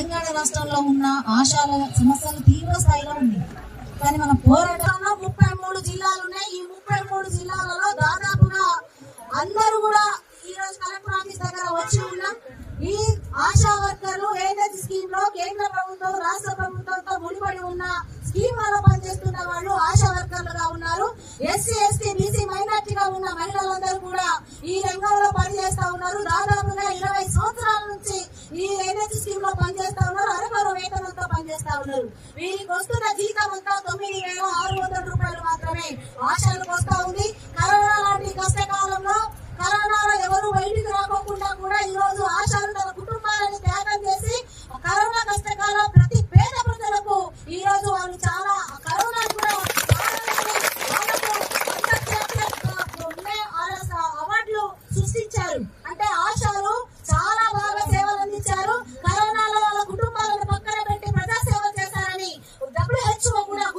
తెలంగాణ రాష్ట్రంలో ఉన్న ఆశాల సమస్యలు తీవ్ర స్థాయిలో ఉన్నాయి. కానీ మన పోరాటంలో ముప్పై మూడు జిల్లాలు ఉన్నాయి. ఈ ముప్పై మూడు జిల్లాలలో దాదాపుగా అందరూ కూడా ఈ రోజు కలెక్టర్ ఆఫీస్ దగ్గర వచ్చి ఉన్నాం. ఈ ఆశా వర్కర్లు ఏదైతే స్కీమ్లో కేంద్ర ప్రభుత్వం రాష్ట్ర ప్రభుత్వంతో ముడిపడి ఉన్న స్కీమ్లలో పనిచేస్తున్న వాళ్ళు ఆశా వర్కర్లుగా ఉన్నారు. ఎస్సీ ఎస్టీ బీసీ మైనార్టీగా ఉన్న మహిళలందరూ కూడా ఈ రంగంలో పనిచేస్తా ఉన్నారు. దాదాపు స్కీమ్లో పనిచేస్తా ఉన్నారు అరకొర వేతనంతో పనిచేస్తా ఉన్నారు. వీరికి వస్తున్న జీతం అంతా తొమ్మిది వేల ఆరు వందల రూపాయలు మాత్రమే. ఆశలకు వస్తా ఉంది. eso